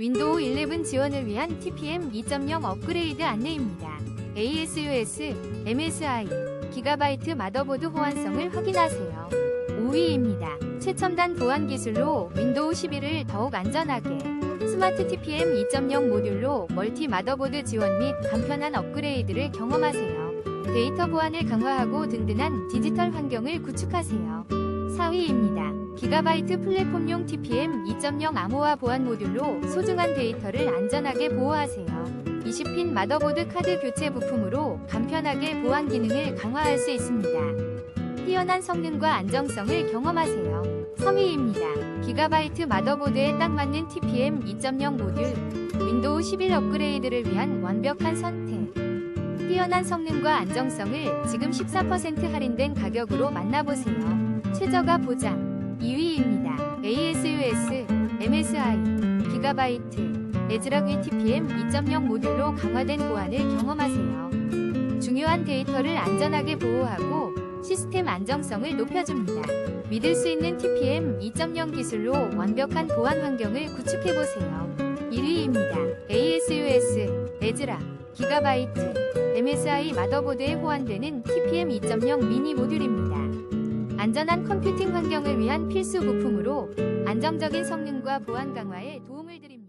윈도우 11 지원을 위한 TPM 2.0 업그레이드 안내입니다. ASUS, MSI, 기가바이트 마더보드 호환성을 확인하세요. 5위입니다. 최첨단 보안 기술로 윈도우 11을 더욱 안전하게 스마트 TPM 2.0 모듈로 멀티 마더보드 지원 및 간편한 업그레이드를 경험하세요. 데이터 보안을 강화하고 든든한 디지털 환경을 구축하세요. 4위입니다. 기가바이트 플랫폼용 TPM 2.0 암호화 보안 모듈로 소중한 데이터를 안전하게 보호하세요. 20핀 마더보드 카드 교체 부품으로 간편하게 보안 기능을 강화할 수 있습니다. 뛰어난 성능과 안정성을 경험하세요. 3위입니다. 기가바이트 마더보드에 딱 맞는 TPM 2.0 모듈, 윈도우 11 업그레이드를 위한 완벽한 선택. 뛰어난 성능과 안정성을 지금 14% 할인된 가격으로 만나보세요. 최저가 보장 2위입니다. ASUS, MSI, 기가바이트, 에즈락 TPM 2.0 모듈로 강화된 보안을 경험하세요. 중요한 데이터를 안전하게 보호하고 시스템 안정성을 높여줍니다. 믿을 수 있는 TPM 2.0 기술로 완벽한 보안 환경을 구축해보세요. 1위입니다. ASUS, 에즈라, 기가바이트, MSI 마더보드에 호환되는 TPM 2.0 미니 모듈입니다. 안전한 컴퓨팅 환경을 위한 필수 부품으로 안정적인 성능과 보안 강화에 도움을 드립니다.